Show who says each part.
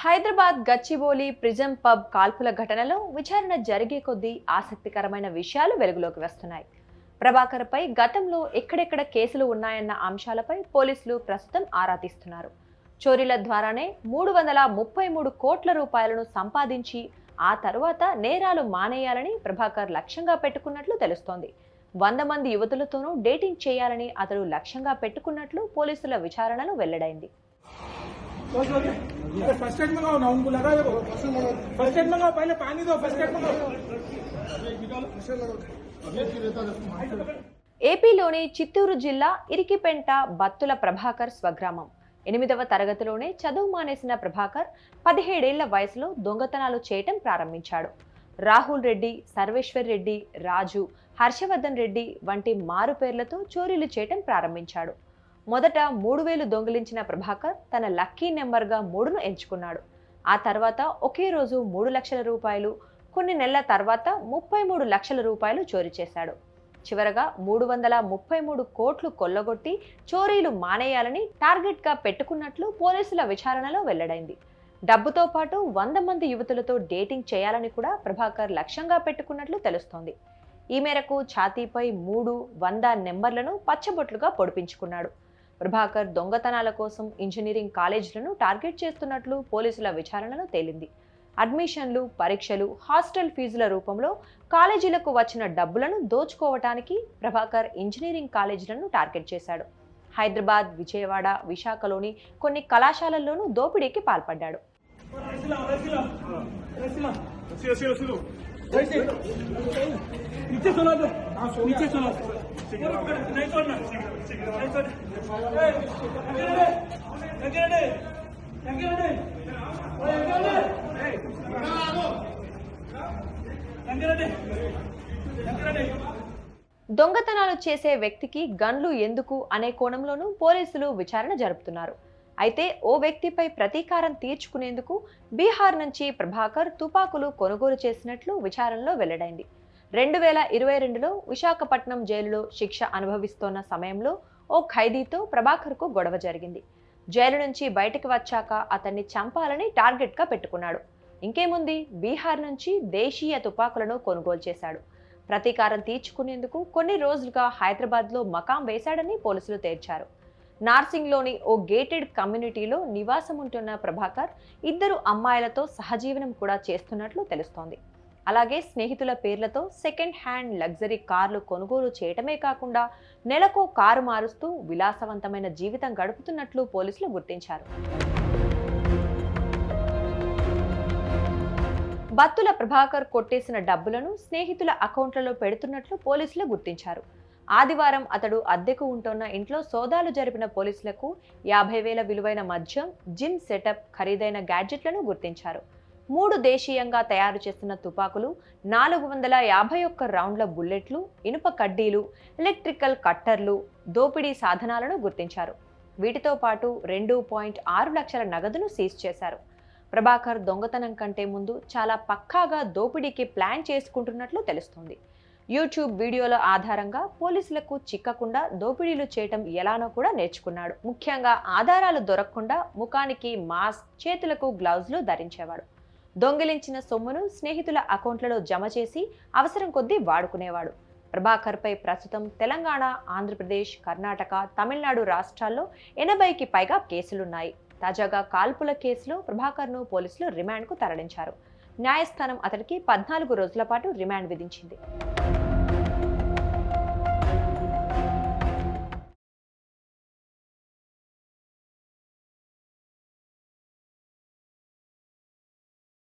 Speaker 1: Hyderabad Gachibowli prism pub కాల్పుల ఘటనలో విచారణ జరిగే కొద్దీ ఆసక్తికరమైన విషయాలు వెలుగులోకి వస్తున్నాయి. ప్రభాకర్పై గతంలో ఎక్కడెక్కడ కేసులు ఉన్నాయన్న అంశాలపై పోలీసులు ప్రస్తుతం ఆరా తీస్తున్నారు. చోరీల ద్వారానే మూడు వందల ముప్పై మూడు కోట్ల రూపాయలను సంపాదించి ఆ తర్వాత నేరాలు మానేయాలని ప్రభాకర్ లక్ష్యంగా పెట్టుకున్నట్లు తెలుస్తోంది. వంద మంది యువతులతోనూ డేటింగ్ చేయాలని అతడు లక్ష్యంగా పెట్టుకున్నట్లు పోలీసుల విచారణలో వెల్లడైంది.
Speaker 2: अरे फर्स्ट एड मंगाओ ना उनको लगा दो फर्स्ट एड मंगाओ पहले पानी दो फर्स्ट एड मंगाओ
Speaker 1: ఏపీలోని చిత్తూరు జిల్లా ఇరికిపెంట బత్తుల ప్రభాకర్ స్వగ్రామం ఎనిమిదవ తరగతిలోనే చదువు మానేసిన ప్రభాకర్ పదిహేడేళ్ల వయసులో దొంగతనాలు చేయటం ప్రారంభించాడు రాహుల్ రెడ్డి సర్వేశ్వర్ రెడ్డి రాజు హర్షవర్ధన్ రెడ్డి వంటి మారు పేర్లతో చోరీలు చేయటం ప్రారంభించాడు మొదట మూడు వేలు దొంగిలించిన ప్రభాకర్ తన లక్కీ నెంబర్గా మూడును ఎంచుకున్నాడు. ఆ తర్వాత ఒకే రోజు మూడు లక్షల రూపాయలు కొన్ని నెలల తర్వాత ముప్పై మూడు లక్షల రూపాయలు చోరీ చేశాడు. చివరగా మూడు వందల ముప్పై మూడు కోట్లు కొల్లగొట్టి చోరీలు మానేయాలని టార్గెట్గా పెట్టుకున్నట్లు పోలీసుల విచారణలో వెల్లడైంది. డబ్బుతో పాటు వంద మంది యువతులతో డేటింగ్ చేయాలని కూడా ప్రభాకర్ లక్ష్యంగా పెట్టుకున్నట్లు తెలుస్తోంది. ఈ మేరకు ఛాతీపై మూడు వంద నెంబర్లను పచ్చబొట్లుగా పొడిపించుకున్నాడు. ప్రభాకర్ దొంగతనాల కోసం ఇంజనీరింగ్ కాలేజీలను టార్గెట్ చేస్తున్నట్లు పోలీసుల విచారణలో తేలింది అడ్మిషన్లు పరీక్షలు హాస్టల్ ఫీజుల రూపంలో కాలేజీలకు వచ్చిన డబ్బులను దోచుకోవటానికి ప్రభాకర్ ఇంజనీరింగ్ కాలేజీలను టార్గెట్ చేశాడు హైదరాబాద్ విజయవాడ విశాఖలోని కొన్ని కళాశాలల్లోనూ దోపిడీకి పాల్పడ్డాడు దొంగతనాలు చేసే వ్యక్తికి గన్లు ఎందుకు అనే కోణంలోనూ పోలీసులు విచారణ జరుపుతున్నారు. అయితే ఓ వ్యక్తిపై ప్రతీకారం తీర్చుకునేందుకు బీహార్ నుంచి ప్రభాకర్ తుపాకులు కొనుగోలు చేసినట్లు విచారణలో వెల్లడైంది. రెండు వేల ఇరవై రెండులో విశాఖపట్నం జైలులో శిక్ష అనుభవిస్తోన్న సమయంలో ఓ ఖైదీతో ప్రభాకర్కు గొడవ జరిగింది. జైలు నుంచి బయటకు వచ్చాక అతన్ని చంపాలని టార్గెట్గా పెట్టుకున్నాడు. ఇంకేముంది? బీహార్ నుంచి దేశీయ తుపాకులను కొనుగోలు చేశాడు. ప్రతీకారం తీర్చుకునేందుకు కొన్ని రోజులుగా హైదరాబాద్లో మకాం వేశాడని పోలీసులు తేల్చారు. నార్సింగ్లోని ఓ గేటెడ్ కమ్యూనిటీలో నివాసం ఉంటున్న ప్రభాకర్ ఇద్దరు అమ్మాయిలతో సహజీవనం కూడా చేస్తున్నట్లు తెలుస్తోంది. అలాగే స్నేహితుల పేర్లతో సెకండ్ హ్యాండ్ లగ్జరీ కార్లు కొనుగోలు చేయటమే కాకుండా నెలకు కారు మారుస్తూ విలాసవంతమైన జీవితం గడుపుతున్నట్లు పోలీసులు గుర్తించారు. బత్తుల ప్రభాకర్ కొట్టేసిన డబ్బులను స్నేహితుల అకౌంట్లలో పెడుతున్నట్లు పోలీసులు గుర్తించారు. ఆదివారం అతడు అద్దెకు ఉంటున్న ఇంట్లో సోదాలు జరిపిన పోలీసులకు యాభై వేల విలువైన మద్యం జిమ్ సెటప్ ఖరీదైన గ్యాడ్జెట్లను గుర్తించారు. మూడు దేశీయంగా తయారు చేస్తున్న తుపాకులు నాలుగు వందల యాభై ఒక్క రౌండ్ల బుల్లెట్లు ఇనుప కడ్డీలు ఎలక్ట్రికల్ కట్టర్లు దోపిడీ సాధనాలను గుర్తించారు. వీటితో పాటు రెండు పాయింట్ ఆరు లక్షల నగదును సీజ్ చేశారు. ప్రభాకర్ దొంగతనం కంటే ముందు చాలా పక్కాగా దోపిడీకి ప్లాన్ చేసుకుంటున్నట్లు తెలుస్తోంది. యూట్యూబ్ వీడియోల ఆధారంగా పోలీసులకు చిక్కకుండా దోపిడీలు చేయటం ఎలానో కూడా నేర్చుకున్నాడు. ముఖ్యంగా ఆధారాలు దొరకకుండా ముఖానికి మాస్క్ చేతులకు గ్లౌజ్లు ధరించేవాడు. దొంగిలించిన సొమ్మును స్నేహితుల అకౌంట్లలో జమ చేసి అవసరం కొద్దీ వాడుకునేవాడు. ప్రభాకర్పై ప్రస్తుతం తెలంగాణ ఆంధ్రప్రదేశ్ కర్ణాటక తమిళనాడు రాష్ట్రాల్లో ఎనభైకి పైగా కేసులున్నాయి. తాజాగా కాల్పుల కేసులో ప్రభాకర్ను పోలీసులు రిమాండ్కు తరలించారు. న్యాయస్థానం అతడికి పద్నాలుగు రోజుల పాటు రిమాండ్ విధించింది.